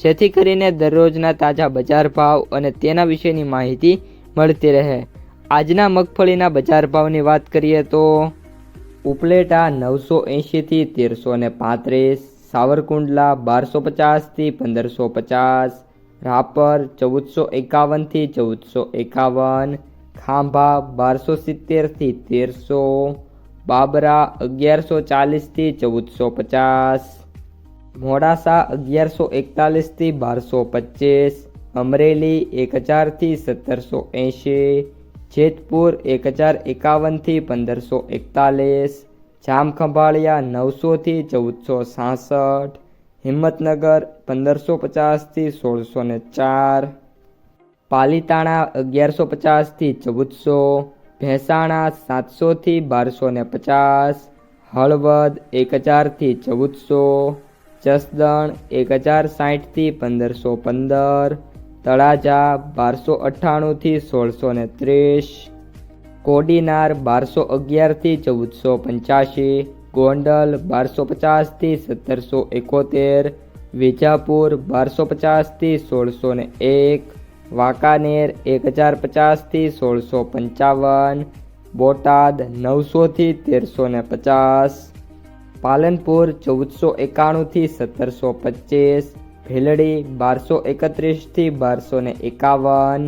જેથી કરીને દરરોજના તાજા બજાર ભાવ અને તેના વિશેની માહિતી મળતી રહે. આજના મગફળીના બજાર ભાવની વાત કરીએ તો ઉપલેટા નવસો એંશીથી તેરસો ને પાંત્રીસ, સાવરકુંડલા બારસો પચાસથી પંદરસો પચાસ, રાપર ચૌદસો એકાવનથી ચૌદસો એકાવન, ખાંભા બારસો સિત્તેરથી તેરસો, બાબરા અગિયારસો ચાલીસથી ચૌદસો પચાસ મોડાસા અગિયારસો એકતાલીસથી બારસો પચીસ અમરેલી એક હજારથી સત્તરસો એંશી, જેતપુર એક હજાર એકાવનથી પંદરસો એકતાલીસ, જામખંભાળિયા નવસોથી ચૌદસો સાસઠ, હિંમતનગર પંદરસો પચાસથી સોળસો ને ચાર, પાલીતાણા અગિયારસો પચાસથી ચૌદસો, ભેંસાણા સાતસોથી બારસો ને પચાસ, હળવદ એક હજારથી ચૌદસો જસદણ એક હજાર સાઠથી પંદરસો પંદર, તળાજા બારસો અઠ્ઠાણુંથી સોળસો ને ત્રીસ, કોડીનાર બારસો અગિયારથી ચૌદસો પંચ્યાસી, ગોંડલ બારસો પચાસથી સત્તરસો એકોતેર, વિજાપુર બારસો પચાસથી સોળસો ને એક, વાંકાનેર એક હજાર પચાસથી સોળસો પંચાવન, બોટાદ નવસોથી તેરસો ને પચાસ પાલનપુર ચૌદસો એકાણુંથી સત્તરસો પચીસ, ભીલડી બારસો એકત્રીસથી બારસો ને એકાવન.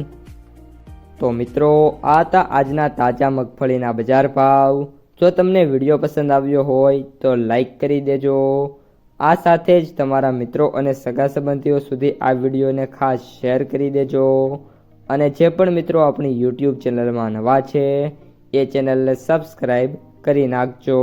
તો મિત્રો, આ હતા આજના તાજા મગફળીના બજાર ભાવ. જો તમને વીડિયો પસંદ આવ્યો હોય, તો લાઈક કરી દેજો. આ સાથે જ તમારા મિત્રો અને સગા સંબંધીઓ સુધી આ વિડીયોને ખાસ શેર કરી દેજો. અને જે પણ મિત્રો આપણી યુટ્યુબ ચેનલમાં નવા છે, એ ચેનલને સબસ્ક્રાઈબ કરી નાખજો.